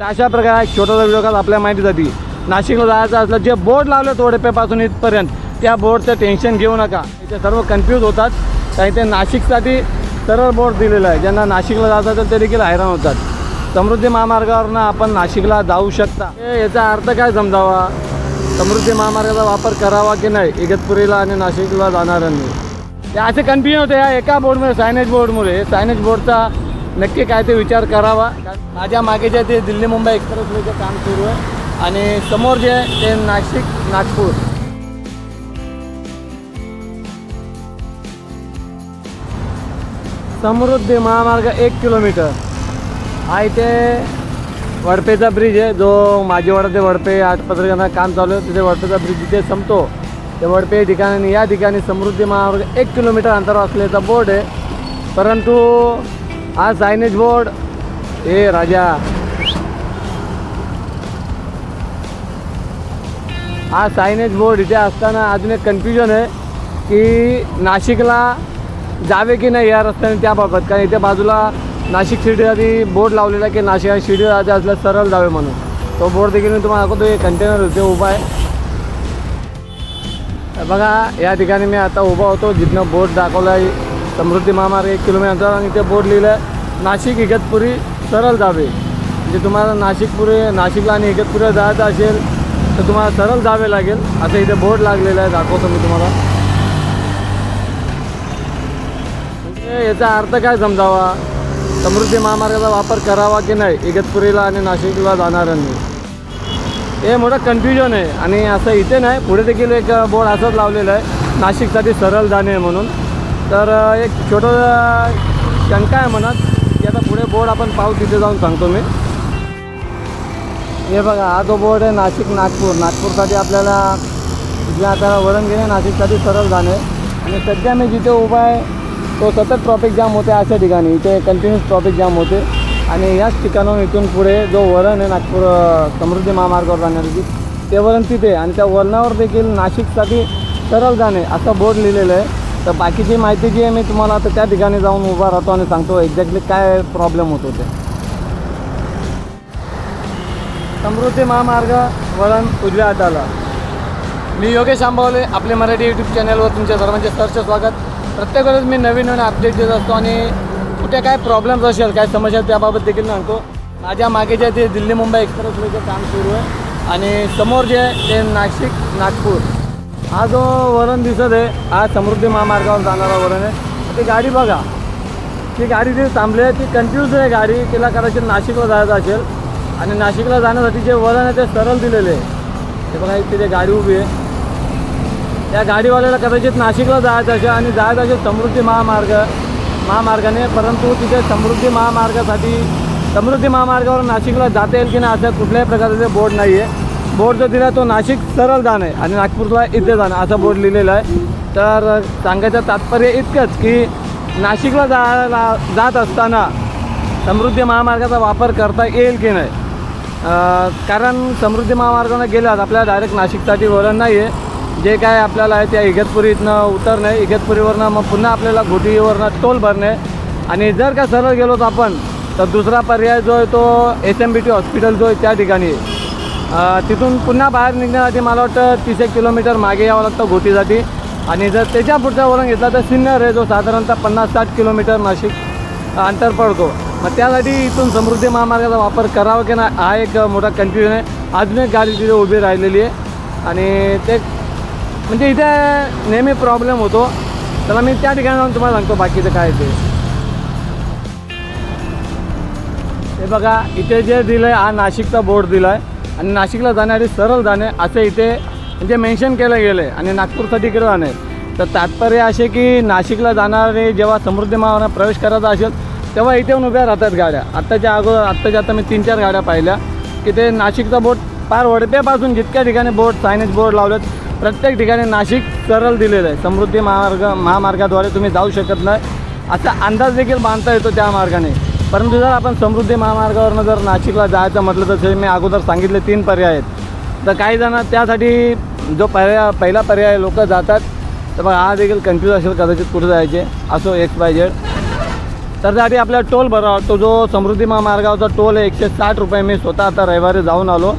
तर अशा प्रकारे छोटासा व्हिडिओ काल आपल्या माहितीसाठी. नाशिकला जायचं असलं जे बोर्ड लावले तोडपेपासून इथपर्यंत त्या बोर्डचं टेन्शन घेऊ नका. इथे सर्व कन्फ्यूज होतात. काही ते नाशिकसाठी सरळ बोर्ड दिलेलं आहे. ज्यांना नाशिकला जायचं असेल ते देखील हैराण होतात. समृद्धी महामार्गावरनं आपण नाशिकला जाऊ शकता. याचा अर्थ काय समजावा? समृद्धी महामार्गाचा वापर करावा की नाही? इगतपुरीला आणि नाशिकला जाणाऱ्यांनी. ते असे कन्फ्युजन होते या एका बोर्डमुळे सायनेज बोर्डमुळे सायनेज बोर्डचा नक्की काय ते विचार करावा. माझ्या मागे जे ते दिल्ली मुंबई एक्सप्रेसवेचं काम सुरू आहे. आणि समोर जे आहे ते नाशिक नागपूर. समृद्धी महामार्ग एक किलोमीटर. हा इथे वडपेचा ब्रिज आहे. जो माझेवाडा ते वडपे आठपत्रकांना काम चालू आहे. तिथे वडपेचा ब्रिज जिथे संपतो ते वडपे ठिकाणी या ठिकाणी समृद्धी महामार्ग एक किलोमीटर अंतरावर असल्याचा बोर्ड आहे. परंतु हा सायनेज बोर्ड ए राजा हा सायनेज बोर्ड इथे असताना अजून एक कन्फ्युजन आहे की नाशिकला जावे की नाही या रस्त्याने त्याबाबत कारण इथे बाजूला नाशिक शिर्डीसाठी बोर्ड लावलेला आहे की नाशिक शिर्डी जायचं असल्यास सरळ जावे म्हणून तो बोर्ड देखील मी तुम्हाला दाखवतो एक कंटेनर इथे उभा आहे बघा या ठिकाणी मी आता उभा होतो जिथनं बोर्ड दाखवला आहे समृद्धी महामार्ग एक किलोमीटर आणि इथे बोर्ड लिहिलं आहे नाशिक इगतपुरी सरळ जावे. म्हणजे तुम्हाला नाशिकपुरी नाशिकला आणि इगतपुरीला जायचं असेल तर तुम्हाला सरळ जावे लागेल. असं इथे बोर्ड लागलेला आहे दाखवतो मी तुम्हाला. म्हणजे याचा अर्थ काय समजावा? समृद्धी महामार्गाचा वापर करावा की नाही इगतपुरीला आणि नाशिकला जाणाऱ्यांनी? हे मोठं कन्फ्युजन आहे. आणि असं इथे नाही पुढे देखील एक बोर्ड असंच लावलेलं आहे नाशिकसाठी सरळ जाणे म्हणून. तर एक छोटं शंका आहे मनात. की आता पुढे बोर्ड आपण पाहू तिथे जाऊन सांगतो मी. हे बघा हा जो बोर्ड आहे नाशिक नागपूर. नागपूरसाठी आपल्याला जे आता वरण घेणे नाशिकसाठी सरळ जाणे. आणि सध्या मी जिथे उभा आहे तो सतत ट्रॉफिक जाम होते अशा ठिकाणी. इथे कंटिन्यूस ट्रॉफिक जाम होते. आणि याच ठिकाणाहून इथून पुढे जो वरण आहे नागपूर समृद्धी महामार्गावर जाण्यासाठी ते वरण तिथे आणि त्या वरणावर देखील नाशिकसाठी सरळ जाणे असं बोर्ड लिहिलेलं आहे. तर बाकीची माहिती जी आहे मी तुम्हाला आता त्या ठिकाणी जाऊन उभा राहतो आणि सांगतो एक्झॅक्टली काय प्रॉब्लेम होतो ते समृद्धी महामार्ग वळण उजव्या हाताला. मी योगेश आंबावले आपले मराठी यूट्यूब चॅनलवर तुमच्या सर्वांचे सरच स्वागत. प्रत्येक वेळेस मी नवीन नवीन अपडेट देत असतो आणि कुठे काय प्रॉब्लेम्स असेल काय समस्या त्याबाबत देखील सांगतो. माझ्या मागे जे ते दिल्ली मुंबई एक्सप्रेसवेचं काम सुरू आहे. आणि समोर जे आहे ते नाशिक नागपूर. हा जो वरण दिसत आहे हा समृद्धी महामार्गावर जाणारा वरण आहे. ती गाडी बघा. ती गाडी जी थांबली आहे ती कन्फ्यूज आहे गाडी. तिला कदाचित नाशिकला जायचं असेल. आणि नाशिकला जाण्यासाठी जे वरण आहे ते सरळ दिलेले आहे. ते बघा तिथे गाडी उभी आहे. त्या गाडीवाल्याला कदाचित नाशिकला जायचं असेल आणि जायचं असेल समृद्धी महामार्ग महामार्गाने परंतु तिथे समृद्धी महामार्गासाठी समृद्धी महामार्गावर नाशिकला जाता येईल की नाही असं कुठल्याही प्रकारचे बोर्ड नाही आहे बोर्ड जो दिला तो नाशिक सरळ जाणं आहे आणि नागपूरला इथे जाणं असं बोर्ड लिहिलेलं आहे. तर सांगायचं तात्पर्य इतकंच की नाशिकला जायला जात असताना समृद्धी महामार्गाचा वापर करता येईल की नाही? कारण समृद्धी महामार्गानं गेल्यास आपल्याला डायरेक्ट नाशिकसाठी वळण नाही आहे जे काय आपल्याला आहे त्या इगतपुरीतनं उतरणे इगतपुरीवरनं मग पुन्हा आपल्याला घोटीवरनं टोल भरणे. आणि जर का सरळ गेलो तर आपण तर दुसरा पर्याय जो आहे तो S M B T hospital जो आहे त्या ठिकाणी. आहे. तिथून पुन्हा बाहेर निघण्यासाठी मला वाटतं तीस एक किलोमीटर मागे यावं लागतं घोटीसाठी आणि जर त्याच्या पुढचा वळण घेतला तर सिन्नर आहे जो साधारणतः पन्नास साठ किलोमीटर नाशिक अंतर पडतो. मग त्यासाठी इथून समृद्धी महामार्गाचा वापर करावा की नाही हा एक मोठा कन्फ्युजन आहे. अजून एक गाडी तिथे उभी राहिलेली आहे. आणि ते म्हणजे इथे नेहमी प्रॉब्लेम होतो. त्याला मी त्या ठिकाणी जाऊन तुम्हाला सांगतो बाकीचं काय ते. हे बघा इथे जे दिलं आहे हा नाशिकचा बोर्ड दिला आहे आणि नाशिकला जाणारी सरळ जाणे असं इथे म्हणजे मेन्शन केलं गेलं आहे आणि नागपूरसाठी इकडे जाणे. तर तात्पर्य असे की नाशिकला जाणारे जेव्हा समृद्धी महामार्गात प्रवेश करायचा असेल तेव्हा इथे येऊन उभ्या राहतात गाड्या. आत्ताच्या अगोदर आत्ताच्या आता मी तीन चार गाड्या पाहिल्या की ते नाशिकचा बोट पार वडप्यापासून जितक्या ठिकाणी बोर्ड सायनेज बोर्ड लावलेत प्रत्येक ठिकाणी नाशिक सरळ दिलेलं आहे. समृद्धी महामार्ग महामार्गाद्वारे तुम्ही जाऊ शकत नाही. असा अंदाज देखील बांधता येतो त्या मार्गाने. परंतु जर आपण समृद्धी महामार्गावरनं जर नाशिकला जायचं म्हटलं तर ते मी अगोदर सांगितले तीन पर्याय आहेत. तर काही जण त्यासाठी जो पर्याय पहिला पर्याय लोक जातात तर बघा हा देखील कन्फ्यूज असेल कदाचित कुठे जायचे. असो एक्स वाय झेड तर त्यासाठी आपल्याला टोल भरावा तो जो समृद्धी महामार्गावरचा टोल आहे एकशे साठ रुपये मी स्वतः आता रविवारी जाऊन आलो.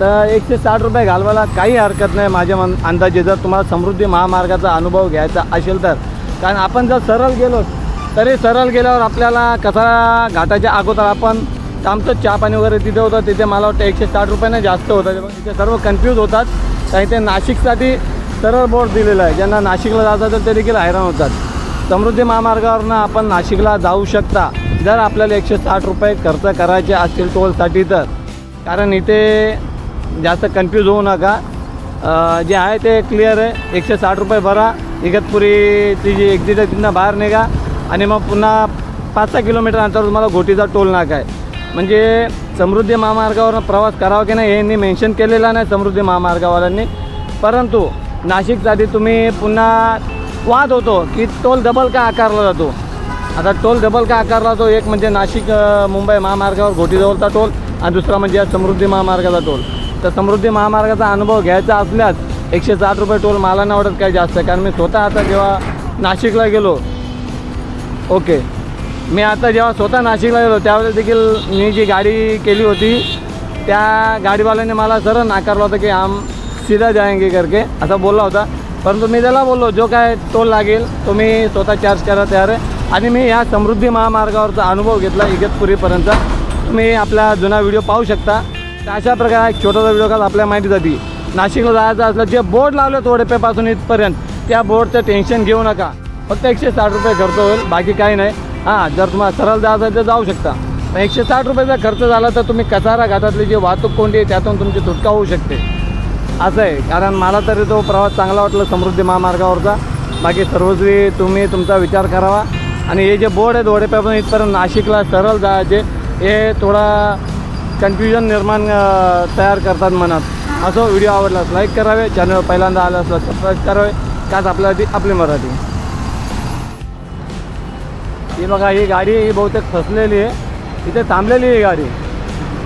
तर एकशे साठ रुपये घालवायला काही हरकत नाही माझ्या मन अंदाजे. जर तुम्हाला समृद्धी महामार्गाचा अनुभव घ्यायचा असेल तर. कारण आपण जर सरळ गेलो तरी सरळ गेल्यावर आपल्याला कसा घाटाच्या अगोदर आपण आमचं चहा पाणी वगैरे तिथे होतं तिथे मला वाटतं एकशे साठ रुपयाने जास्त होतं. तिथे सर्व कन्फ्यूज होतात. काही इथे नाशिकसाठी सरळ बोर्ड दिलेला आहे. ज्यांना नाशिकला जायचं असेल ते देखील हैराण होतात. समृद्धी महामार्गावरनं आपण नाशिकला जाऊ शकता. जर आपल्याला एकशे साठ रुपये खर्च करायचे असतील टोलसाठी तर. कारण इथे जास्त कन्फ्यूज होऊ नका. जे आहे ते क्लिअर आहे. एकशे साठ रुपये भरा. इगतपुरीची जी एक्झिट आहे तिथनं बाहेर निघा. आणि मग पुन्हा पाच सहा किलोमीटर अंतर तुम्हाला घोटीचा टोल नाका आहे. म्हणजे समृद्धी महामार्गावर प्रवास करावा की नाही हे यांनी मेन्शन केलेलं नाही समृद्धी महामार्गावाल्यांनी. परंतु नाशिकसाठी तुम्ही पुन्हा वाद होतो की टोल डबल का आकारला जातो. आता टोल डबल का आकारला जातो एक म्हणजे नाशिक मुंबई महामार्गावर घोटीजवळचा टोल आणि दुसरा म्हणजे या समृद्धी महामार्गाचा टोल. तर समृद्धी महामार्गाचा अनुभव घ्यायचा असल्यास एकशे साठ रुपये टोल मला नाही आवडत काही जास्त कारण मी स्वतः आता जेव्हा नाशिकला गेलो ओके. मी आता जेव्हा स्वतः नाशिकला गेलो त्यावेळेस देखील मी जी गाडी केली होती त्या गाडीवाल्याने मला सरळ नाकारलं होतं की आम सीधा जायंगे करके असा बोलला होता. परंतु मी त्याला बोललो जो काय टोल लागेल तो मी स्वतः चार्ज करा तयार आहे. आणि मी या समृद्धी महामार्गावरचा अनुभव घेतला इगतपुरीपर्यंत. तुम्ही आपला जुना व्हिडिओ पाहू शकता. तर अशा प्रकारे एक छोटासा व्हिडिओ काल आपल्या माहितीसाठी. नाशिकला जायचं असलं जे बोर्ड लावले थोडेपेपासून इथपर्यंत त्या बोर्डचं टेन्शन घेऊ नका. फक्त एकशे साठ रुपये खर्च होईल बाकी काही नाही. हां जर तुम्हाला सरळ जायचं आहे तर जाऊ शकता. पण एकशे साठ रुपयाचा खर्च झाला तर तुम्ही कसारा घाटातली जी वाहतूक कोंडी आहे त्यातून तुमची सुटका होऊ शकते. असं आहे कारण मला तरी तो प्रवास चांगला वाटला समृद्धी महामार्गावरचा. बाकी सर्वस्वी तुम्ही तुमचा विचार करावा. आणि हे जे बोर्ड आहे धोडेपासून इथपर्यंत नाशिकला सरळ जायचे हे थोडा कन्फ्युजन निर्माण तयार करतात मनात. असं व्हिडिओ आवडलास लाईक करावे. चॅनल पहिल्यांदा आलं असलं सबस्क्राईब करावे. त्याच आपल्या आपली मराठी. ही बघा ही गाडी ही बहुतेक फसलेली आहे. इथे थांबलेली आहे ही गाडी.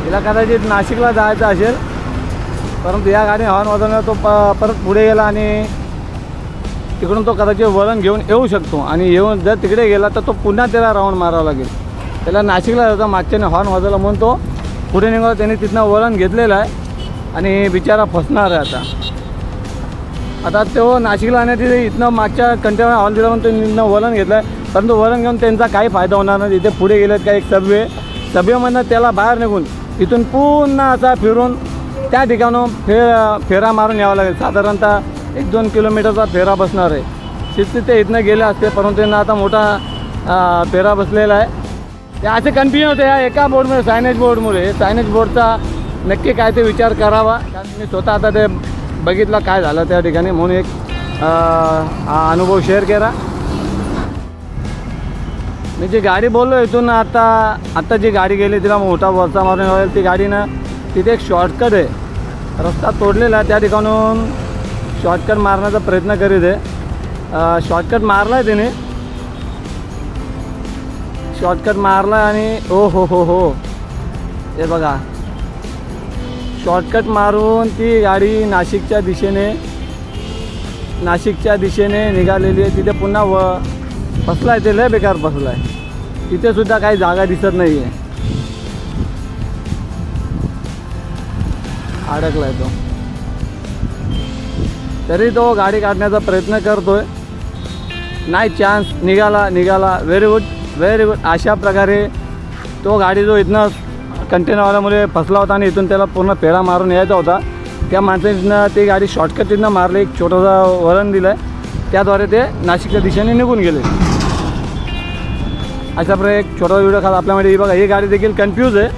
हिला कदाचित नाशिकला जायचं असेल परंतु या गाडी हॉर्न वाजवण्यावर तो प परत पुढे गेला आणि तिकडून तो कदाचित वळण घेऊन येऊ शकतो. आणि येऊन जर तिकडे गेला तर तो पुन्हा त्याला राऊंड मारावा लागेल. त्याला नाशिकला जाता मागच्याने हॉर्न वाजवला म्हणून तो पुढे निघाला त्याने तिथनं वळण घेतलेलं आहे आणि बिचारा फसणार आहे आता. आता तो नाशिकला आणि तिथे इथनं मागच्या कंटेनर हॉल दिला म्हणून तो इथनं वळण घेतलं आहे परंतु वरण घेऊन त्यांचा काही फायदा होणार नाही. तिथे पुढे गेलेत का एक सभ्य सभ्यमधनं त्याला बाहेर निघून तिथून पुन्हा असा फिरून त्या ठिकाणून फे फेरा मारून यावं लागेल. साधारणतः एक दोन किलोमीटरचा फेरा बसणार आहे. शिस्तीत ते इथनं गेले असते परंतु त्यांना आता मोठा फेरा बसलेला आहे. ते असे कन्फ्युजन होते या एका बोर्डमुळे सायनेज बोर्डमुळे सायनेज बोर्डचा नक्की काय ते विचार करावा. कारण मी स्वतः आता ते बघितलं काय झालं त्या ठिकाणी. म्हणून एक हा अनुभव शेअर केला. मी जी गाडी बोललो इथून आता आता जी गाडी गेली तिला मोठा वरचा मारून होईल ती गाडी ना तिथे एक शॉर्टकट आहे. रस्ता तोडलेला त्या ठिकाणून शॉर्टकट मारण्याचा प्रयत्न करीत आहे. शॉर्टकट मारला आहे तिने. शॉर्टकट मारला आणि ओ हो हो हो. हे बघा. शॉर्टकट मारून ती गाडी नाशिकच्या दिशेने नाशिकच्या दिशेने निघालेली आहे. तिथे पुन्हा व फसला आहे ते लय बेकार फसला आहे तिथे सुद्धा काही जागा दिसत नाही आहे अडकला आहे तो. तरी तो गाडी काढण्याचा प्रयत्न करतोय. नाही चान्स निघाला निघाला. व्हेरी गुड व्हेरी गुड अशा प्रकारे तो गाडी जो इथनं कंटेनरवाल्यामुळे फसला होता आणि इथून त्याला पूर्ण पेढा मारून यायचा होता. त्या माणसानं ती गाडी शॉर्टकट तिथनं मारली. एक छोटासा वळण दिलं आहे त्याद्वारे ते नाशिकच्या दिशेने निघून गेले. अशा प्रकारे एक छोटा व्हिडिओ खाला आपल्यामध्ये ही बघा ही गाडी देखील कन्फ्यूज आहे.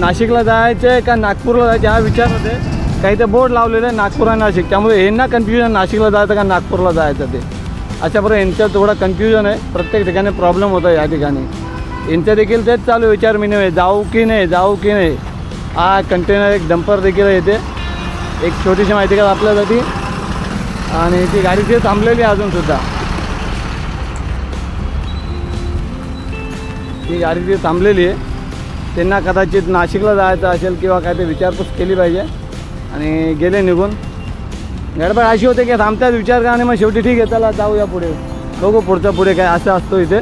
नाशिकला जायचं आहे का नागपूरला जायचं हा विचार होते काही ते बोर्ड लावलेले आहे नागपूर आणि नाशिक. त्यामुळे यांना कन्फ्युजन नाशिकला जायचं का नागपूरला जायचं ते. अशा प्रकारे यांचं थोडं कन्फ्युजन आहे. प्रत्येक ठिकाणी प्रॉब्लेम होतो या ठिकाणी. यांचं देखील तेच चालू आहे विचार मी नाही जाऊ की नाही जाऊ की नाही. हा कंटेनर एक डंपर देखील येते एक छोटीशी माहिती का आपल्यासाठी. आणि ती गाडी ते थांबलेली आहे अजूनसुद्धा ती गाडी ती थांबलेली आहे त्यांना कदाचित नाशिकला जायचं असेल किंवा काय ते विचारपूस केली पाहिजे. आणि गेले निघून. गडबड अशी होते की थांबतात विचार का आणि मग शेवटी ठीक आहे चला जाऊया पुढे. बघू पुढचं पुढे काय असं असतो इथे.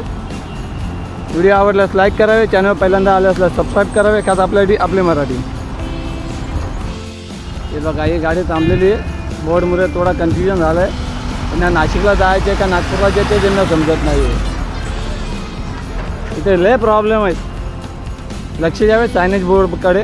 व्हिडिओ आवडल्यास लाईक करावे चॅनल पहिल्यांदा आले असल्यास सबस्क्राईब करावे खास आपल्यासाठी आपली मराठी. हे बघा ही गाडी थांबलेली आहे. बोर्डमुळे थोडा कन्फ्युजन झालं आहे त्यांना नाशिकला जायचं आहे का नागपूरला जायचं आहे त्यांना समजत नाही आहे ते लय प्रॉब्लेम आहेत. लक्ष द्यावे सायनेज बोर्डकडे